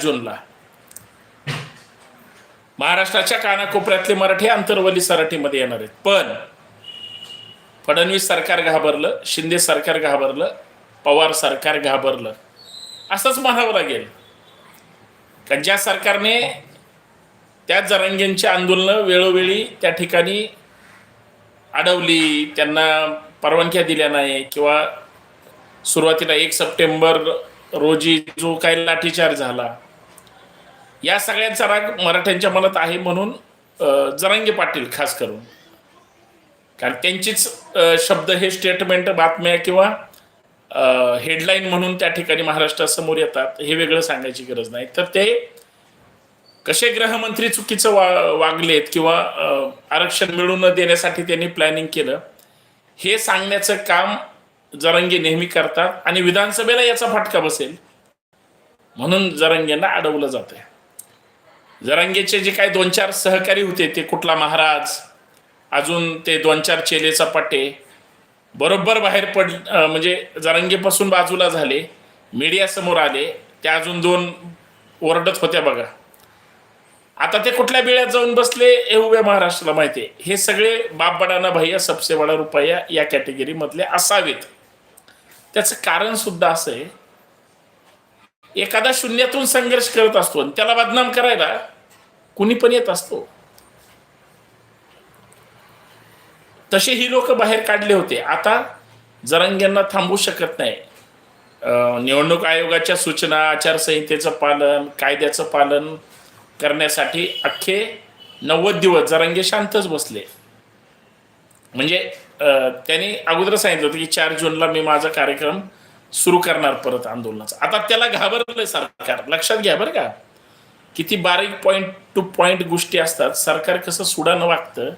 जूनला महाराष्ट्राच्या कानाकोपऱ्यातले मराठी आंतरवली सराठीमध्ये येणार आहेत. पण फडणवीस सरकार घाबरलं शिंदे सरकार घाबरलं पवार सरकार घाबरलं. असंच म्हणावं लागेल. कारण ज्या सरकारने त्या जरांगेंची आंदोलनं वेळोवेळी त्या ठिकाणी अडवली त्यांना परवानग्या दिल्या नाही किंवा सुरुवातीला एक सप्टेंबर रोजी जो काही लाठीचार्ज झाला या सगळ्यांचा राग मराठ्यांच्या मनात आहे म्हणून जरांगे पाटील खास करून. कारण त्यांचीच शब्द हे स्टेटमेंट बातम्या किंवा हेडलाईन म्हणून त्या ठिकाणी महाराष्ट्रासमोर येतात हे वेगळं सांगायची गरज नाही. तर ते कसे गृहमंत्री चुकीचं वा वागलेत किंवा आरक्षण मिळून न देण्यासाठी त्यांनी प्लॅनिंग केलं हे सांगण्याचं काम जरंगे नेहमी करतात आणि विधानसभेला याचा फटका बसेल म्हणून जरंगेंना अडवलं जात आहे जरंगेचे जे काही दोन चार सहकारी होते ते कुठला महाराज अजून ते दोन चार चेलेचा पट्टे बरोबर बाहेर पड म्हणजे जरंगेपासून बाजूला झाले मीडियासमोर आले त्या अजून दोन ओरडत होत्या बघा. आता ते कुठल्या बिळ्यात जाऊन बसले हे उभ्या महाराष्ट्राला माहिती आहे. हे सगळे बाप बडाना भैया सबसे बडा रुपया या कॅटेगरीमधले असावेत. त्याचं कारण सुद्धा असं आहे एखादा शून्यातून संघर्ष करत असतो आणि त्याला बदनाम करायला कुणी पण येत असतो. तसे ही लोक बाहेर काढले होते. आता जरंग्यांना थांबू शकत नाही. निवडणूक आयोगाच्या सूचना आचारसंहितेचं पालन कायद्याचं पालन करण्यासाठी अख्खे नव्वद दिवस जरांगे शांतच बसले. म्हणजे त्यांनी अगोदर सांगितलं होतं की चार जूनला मी माझा कार्यक्रम सुरू करणार परत आंदोलनाचं. आता त्याला घाबरलंय सरकार. लक्षात घ्या बरं का. किती बारीक पॉइंट टू पॉइंट गोष्टी असतात. सरकार कसं सुडानं वागतं.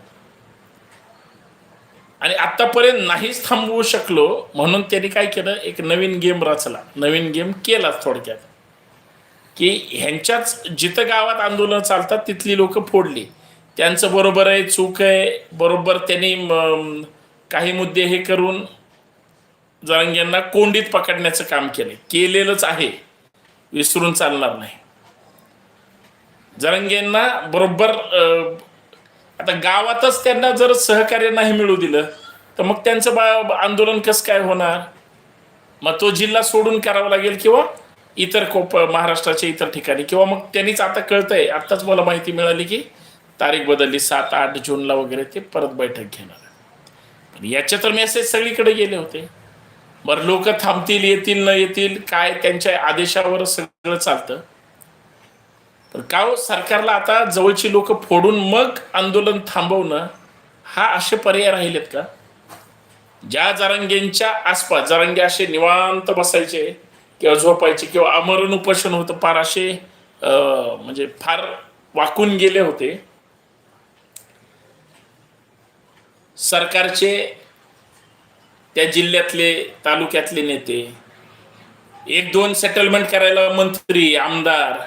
आणि आतापर्यंत नाहीच थांबवू शकलो म्हणून त्यांनी काय केलं? एक नवीन गेम रचला. नवीन गेम केला थोडक्यात. की ह्यांच्याच जिथं गावात आंदोलन चालतात तिथली लोक फोडली. त्यांचं बरोबर आहे चूक आहे. बरोबर त्यांनी काही मुद्दे हे करून जरांग्यांना कोंडीत पकडण्याचं काम केलं केलेलंच आहे. विसरून चालणार नाही. जरंगेंना बरोबर आता गावातच त्यांना जर सहकार्य नाही मिळू दिलं तर मग त्यांचं बा आंदोलन कसं काय होणार? मग तो जिल्हा सोडून करावा लागेल किंवा इतर कोप महाराष्ट्राच्या इतर ठिकाणी? किंवा मग त्यांनीच आता कळतंय आत्ताच मला माहिती मिळाली की तारीख बदलली सात आठ जूनला वगैरे ते परत बैठक घेणार. पण याचे तर मेसेज सगळीकडे गेले होते. बरं लोक थांबतील येतील न येतील काय त्यांच्या आदेशावर सगळं चालतं. तर का हो सरकारला आता जवळची लोक फोडून मग आंदोलन थांबवणं हा असे पर्याय राहिलेत का? ज्या जरांगेंच्या आसपास जरांगे असे निवांत बसायचे किंवा झोपायचे किंवा अमरण उपोषण होतं फार असे म्हणजे फार वाकून गेले होते. सरकारचे त्या जिल्ह्यातले तालुक्यातले नेते. एक दोन सेटलमेंट करायला मंत्री आमदार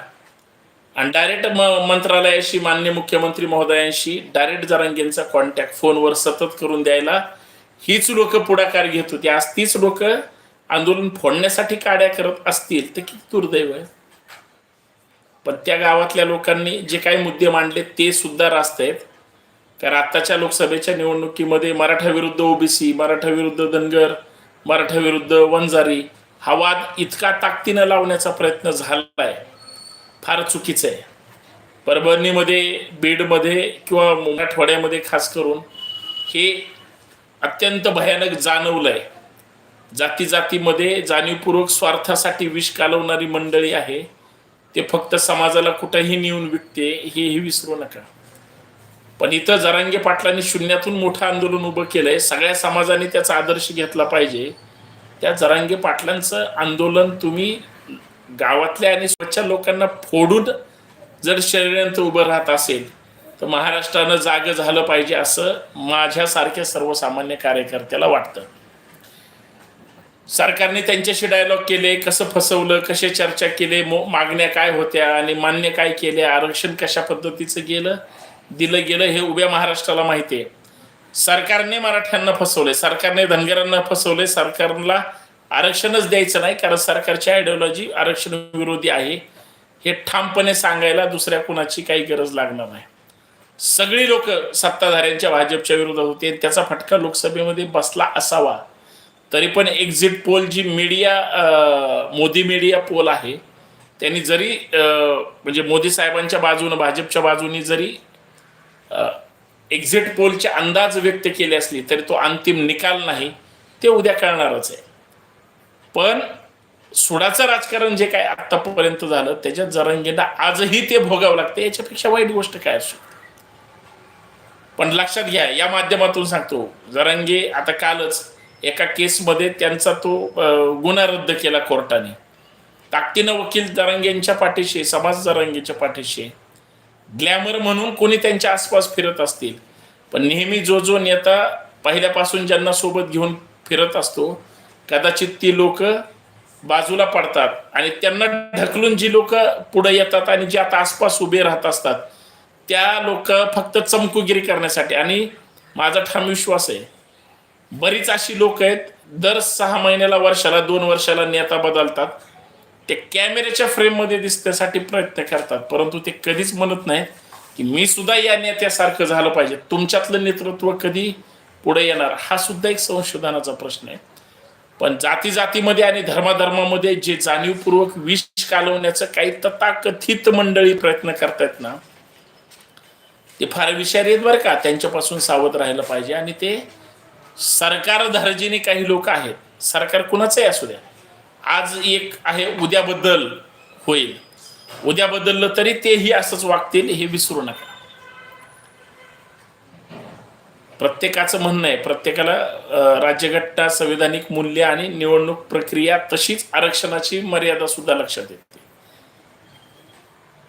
आणि डायरेक्ट म मंत्रालयाशी मान्य मुख्यमंत्री महोदयांशी डायरेक्ट जरांगेंचा कॉन्टॅक्ट फोनवर सतत करून द्यायला हीच लोक पुढाकार घेत होती. आज तीच लोक आंदोलन फोडण्यासाठी काड्या करत असतील तर किती दुर्दैव आहे. पण त्या गावातल्या लोकांनी जे काही मुद्दे मांडले ते सुद्धा रास्त आहेत. कारण आत्ताच्या लोकसभेच्या निवडणुकीमध्ये मराठा विरुद्ध ओबीसी मराठा विरुद्ध धनगर मराठा विरुद्ध वंजारी हा वाद इतका ताकदीनं लावण्याचा प्रयत्न झालाय फार चुकीचं आहे. परभणीमध्ये बीडमध्ये किंवा मराठवाड्यामध्ये खास करून हे अत्यंत भयानक जाणवलंय. जाती जातीमध्ये जाणीवपूर्वक स्वार्थासाठी विष कालवणारी मंडळी आहे. ते फक्त समाजाला कुठंही नेऊन विकते हेही विसरू नका. पण इथं जरांगे पाटलांनी शून्यातून मोठं आंदोलन उभं केलंय. सगळ्या समाजाने त्याचा आदर्श घेतला पाहिजे. त्या जरांगे पाटलांचं आंदोलन तुम्ही गावातल्या आणि स्वच्छ लोकांना फोडून जर षडयंत्र उभं राहत असेल तर महाराष्ट्रानं जाग झालं पाहिजे असं माझ्यासारख्या सर्वसामान्य कार्यकर्त्याला वाटतं. सरकारने त्यांच्याशी डायलॉग केले कसं फसवलं कसे चर्चा केले मो मागण्या काय होत्या आणि मान्य काय केले आरक्षण कशा पद्धतीचं गेलं दिलं गेलं हे उभ्या महाराष्ट्राला माहिती आहे. सरकारने मराठ्यांना फसवले सरकारने धनगरांना फसवले सरकारला आरक्षणच द्यायचं नाही कारण सरकारची आयडिओलॉजी आरक्षण विरोधी आहे. हे ठामपणे सांगायला दुसऱ्या कुणाची काही गरज लागणार नाही. सगळी लोक सत्ताधाऱ्यांच्या भाजपच्या विरोधात होते त्याचा फटका लोकसभेमध्ये बसला असावा. तरी पण exit poll Zee media Modi media poll आहे त्यांनी जरी म्हणजे मोदी साहेबांच्या बाजूनं भाजपच्या बाजूनी जरी एक्झिट पोलचे अंदाज व्यक्त केले असले तरी तो अंतिम निकाल नाही ते उद्या कळणारच आहे. पण सुडाचं राजकारण जे काय आतापर्यंत झालं त्याच्यात जरांगेंना आजही ते भोगावं लागतं. याच्यापेक्षा वाईट गोष्ट काय असू? पण लक्षात घ्या या माध्यमातून सांगतो जरांगे आता कालच एका केसमध्ये त्यांचा तो गुन्हा रद्द केला कोर्टाने. ताकदीनं वकील जरांगेंच्या पाठीशी समाज जरांगेच्या पाठीशी. ग्लॅमर म्हणून कोणी त्यांच्या आसपास फिरत असतील. पण नेहमी जो जो नेता पहिल्यापासून ज्यांना सोबत घेऊन फिरत असतो कदाचित ती लोक बाजूला पडतात आणि त्यांना ढकलून जी लोक पुढे येतात आणि जे आता आसपास उभे राहत असतात त्या लोक फक्त चमकुगिरी करण्यासाठी. आणि माझा ठाम विश्वास आहे बरीच अशी लोक आहेत दर सहा महिन्याला वर्षाला दोन वर्षाला नेता बदलतात. ते कॅमेऱ्याच्या फ्रेममध्ये दिसण्यासाठी प्रयत्न करतात परंतु ते कधीच म्हणत नाहीत की मी सुद्धा या नेत्यासारखं झालं पाहिजे. तुमच्यातलं नेतृत्व कधी पुढे येणार? हा सुद्धा एक संशोधनाचा प्रश्न आहे. पण जाती जातीमध्ये आणि धर्माधर्मामध्ये जे जाणीवपूर्वक विष कालवण्याचं काही तथाकथित मंडळी प्रयत्न करतायत ना ते फार विषारी आहेत बरं का. त्यांच्यापासून सावध राहिलं पाहिजे आणि ते सरकार दर्जीने काही लोक आहेत. सरकार कुणाचंही असू द्या. आज एक आहे उद्या बदल होईल. उद्या बदललं तरी तेही असंच वागतील हे विसरू नका. प्रत्येकाचं म्हणणं आहे प्रत्येकाला राज्यघटना संविधानिक मूल्य आणि निवडणूक प्रक्रिया तशीच आरक्षणाची मर्यादा सुद्धा लक्षात येते.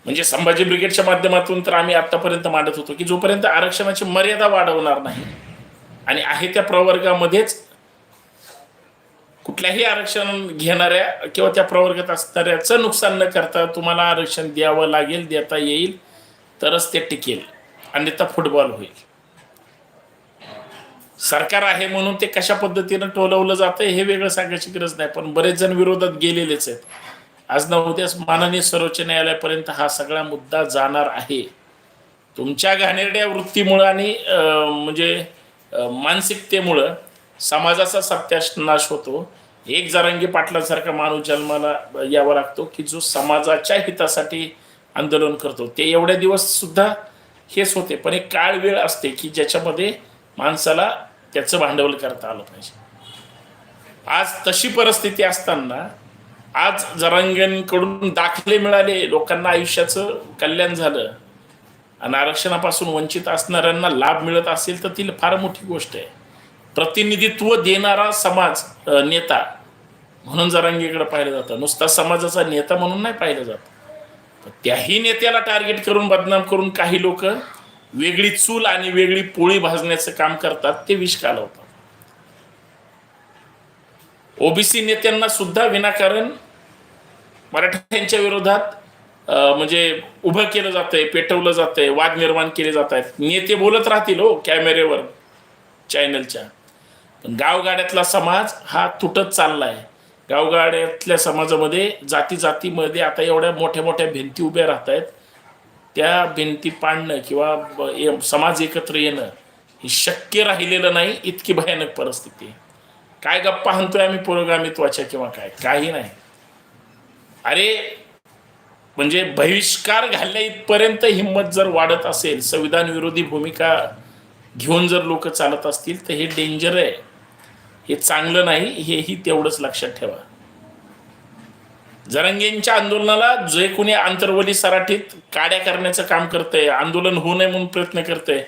म्हणजे संभाजी ब्रिगेडच्या माध्यमातून तर आम्ही आतापर्यंत मांडत होतो की जोपर्यंत आरक्षणाची मर्यादा वाढवणार नाही आणि आहे त्या प्रवर्गामध्येच कुठल्याही आरक्षण घेणाऱ्या किंवा त्या प्रवर्गात असणाऱ्याचं नुकसान न करता तुम्हाला आरक्षण द्यावं लागेल देता येईल तरच ते टिकेल. अन्यथा फुटबॉल होईल. सरकार आहे म्हणून ते कशा पद्धतीनं टोलवलं जातं हे वेगळं सांगायची गरज नाही पण बरेच जण विरोधात गेलेलेच आहेत. आज ना उद्याच माननीय सर्वोच्च न्यायालयापर्यंत हा सगळा मुद्दा जाणार आहे. तुमच्या घाणेरड्या वृत्तीमुळं आणि म्हणजे मानसिकतेमुळं समाजाचा सत्यानाश होतो. एक जरांगी पाटलासारखा माणूस जन्माला यावा लागतो की जो समाजाच्या हितासाठी आंदोलन करतो. ते एवढ्या दिवस सुद्धा हेच होते. पण एक काळ वेळ असते की ज्याच्यामध्ये माणसाला त्याचं भांडवल करता आलं पाहिजे. आज तशी परिस्थिती असताना आज जरांगेंकडून दाखले मिळाले लोकांना आयुष्याचं कल्याण झालं. आणि आरक्षणापासून वंचित असणाऱ्यांना लाभ मिळत असेल तर ती फार मोठी गोष्ट आहे. प्रतिनिधित्व देणारा समाज नेता. म्हणून जरांगीकडे पाहिलं जातं. नुसता समाजाचा नेता म्हणून नाही पाहिलं जात. त्याही नेत्याला टार्गेट करून बदनाम करून काही लोक वेगळी चूल आणि वेगळी पोळी भाजण्याचं काम करतात ते विष कालवतात. ओबीसी नेत्यांना सुद्धा विनाकारण मराठ्यांच्या विरोधात म्हणजे उभं केलं जातंय पेटवलं जातंय वाद निर्माण केले जात आहेत. नेते बोलत राहतील हो कॅमेरेवर चॅनलच्या. पण गावगाड्यातला समाज हा तुटत चाललाय. गावगाड्यातल्या समाजामध्ये जाती जातीमध्ये आता एवढ्या मोठ्या मोठ्या भिंती उभ्या राहत आहेत त्या भिंती पाडणं किंवा समाज एकत्र येणं हे शक्य राहिलेलं नाही इतकी भयानक परिस्थिती आहे. काय गप्पा हाणतोय आम्ही पुरोगामित्वाच्या किंवा काय? काही नाही. अरे म्हणजे बहिष्कार घालण्या इथपर्यंत हिंमत जर वाढत असेल संविधान विरोधी भूमिका घेऊन जर लोक चालत असतील तर हे डेंजर आहे. हे चांगलं नाही हेही तेवढंच लक्षात ठेवा. जरंगेंच्या आंदोलनाला जे कोणी आंतरवली सराठीत काड्या करण्याचं काम करतंय आंदोलन होऊ नये म्हणून प्रयत्न करतंय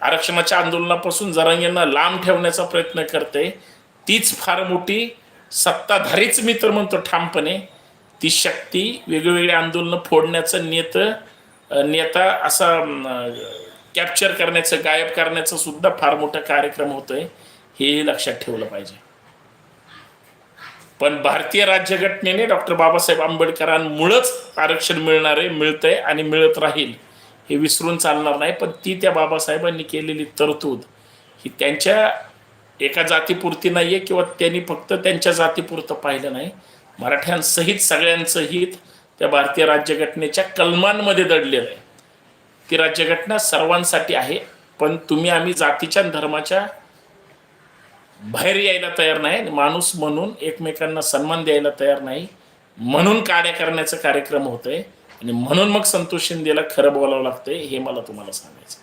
आरक्षणाच्या आंदोलनापासून जरांगेंना लांब ठेवण्याचा प्रयत्न करते तीच फार मोठी सत्ताधारीच मी तर म्हणतो ठामपणे ती शक्ती वेगवेगळी आंदोलनं फोडण्याचं नेत नेता असा कॅप्चर करण्याचं गायब करण्याचं सुद्धा फार मोठा कार्यक्रम होतोय. हेही लक्षात ठेवलं पाहिजे. पण भारतीय राज्यघटनेने डॉक्टर बाबासाहेब आंबेडकरांमुळंच आरक्षण मिळणार आहे मिळतंय आणि मिळत राहील हे विसरून चालणार नाही. पण ती त्या बाबासाहेबांनी केलेली तरतूद ही त्यांच्या एका जातीपुरती नाही आहे किंवा त्यांनी फक्त त्यांच्या जातीपुरतं पाहिलं नाही. मराठ्यांसहित सगळ्यांचं हित त्या भारतीय राज्यघटनेच्या कलमांमध्ये दडलेलं आहे. ती राज्यघटना सर्वांसाठी आहे पण तुम्ही आम्ही जातीच्या धर्माच्या बाहेर यायला तयार नाही माणूस म्हणून एकमेकांना सन्मान द्यायला तयार नाही म्हणून काड्या करण्याचा कार्यक्रम होतोय. आणि म्हणून मग संतोष शिंदेला खरं बोलावं लागतंय हे मला तुम्हाला सांगायचं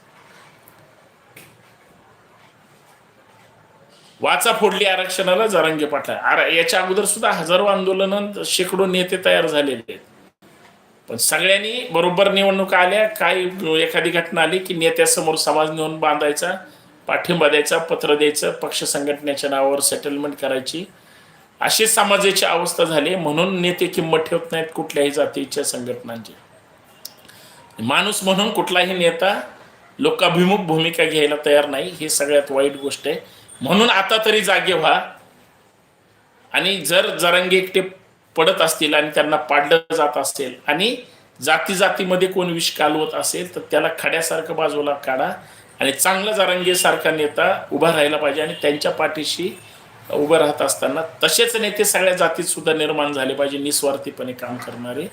वाचा फोडली आरक्षणाला जरांगे पाठला आर याच्या अगोदर सुद्धा हजारो आंदोलन शेकडो नेते तयार झालेले आहेत. पण सगळ्यांनी बरोबर निवडणुका आल्या काही एखादी घटना आली की नेत्यासमोर समाज नेऊन बांधायचा पाठिंबा द्यायचा पत्र द्यायचं पक्ष संघटनेच्या नावावर सेटलमेंट करायची. अशी समाजाची अवस्था झाली. म्हणून नेते किंमत ठेवत नाहीत कुठल्याही जातीच्या संघटनांची. माणूस म्हणून कुठलाही नेता लोकाभिमुख भूमिका घ्यायला तयार नाही. ही सगळ्यात वाईट गोष्ट आहे. म्हणून आता तरी जागे व्हा. आणि जर जरंगे एकटे पडत असतील आणि त्यांना पाडलं जात असेल आणि जाती जातीमध्ये कोण विष कालवत असेल तर त्याला खड्यासारखं बाजूला काढा. आणि चांगला जरांगेसारखा नेता उभा राहायला पाहिजे आणि त्यांच्या पाठीशी उभं राहत असताना तसेच नेते सगळ्या जातीत सुद्धा निर्माण झाले पाहिजे निस्वार्थीपणे काम करणारे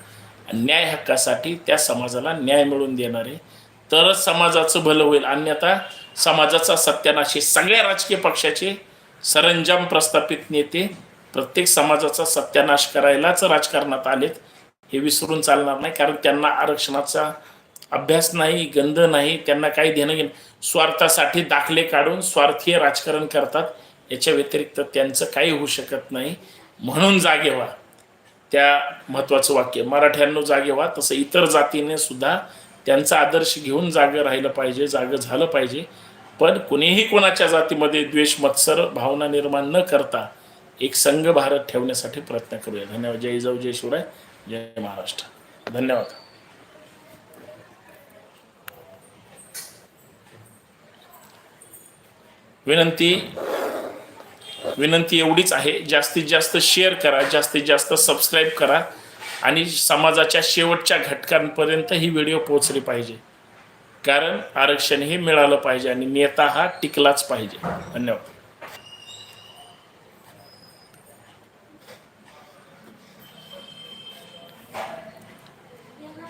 आणि न्याय हक्कासाठी त्या समाजाला न्याय मिळवून देणारे. तरच समाजाचं भलं होईल. अन्यथा समाजाचा सत्यानाशी सगळ्या राजकीय पक्षाचे सरंजाम प्रस्थापित नेते प्रत्येक समाजाचा सत्यानाश करायलाच राजकारणात आलेत हे विसरून चालणार नाही. कारण त्यांना आरक्षणाचा अभ्यास नाही गंध नाही त्यांना काही देणं घेणं स्वार्थासाठी दाखले काढून स्वार्थीय राजकारण करतात. याच्या व्यतिरिक्त त्यांचं काही होऊ शकत नाही. म्हणून जागे व्हा. त्या महत्वाचं वाक्य. मराठ्यांनो जागे व्हा. तसं इतर जातीने सुद्धा त्यांचा आदर्श घेऊन जागं राहिलं पाहिजे जागं झालं पाहिजे. पण कुणीही कोणाच्या जातीमध्ये द्वेष मत्सर भावना निर्माण न करता एक संघ भारत ठेवण्यासाठी प्रयत्न करूया. धन्यवाद. जय जाऊ जय शिवराय. जय महाराष्ट्र. धन्यवाद. विनंती विनंती एवढीच आहे. जास्तीत जास्त शेअर करा जास्तीत जास्त सबस्क्राईब करा आणि समाजाच्या शेवटच्या घटकांपर्यंत ही व्हिडिओ पोहोचली पाहिजे. कारण आरक्षण हे मिळालं पाहिजे आणि नेता हा टिकलाच पाहिजे. धन्यवाद.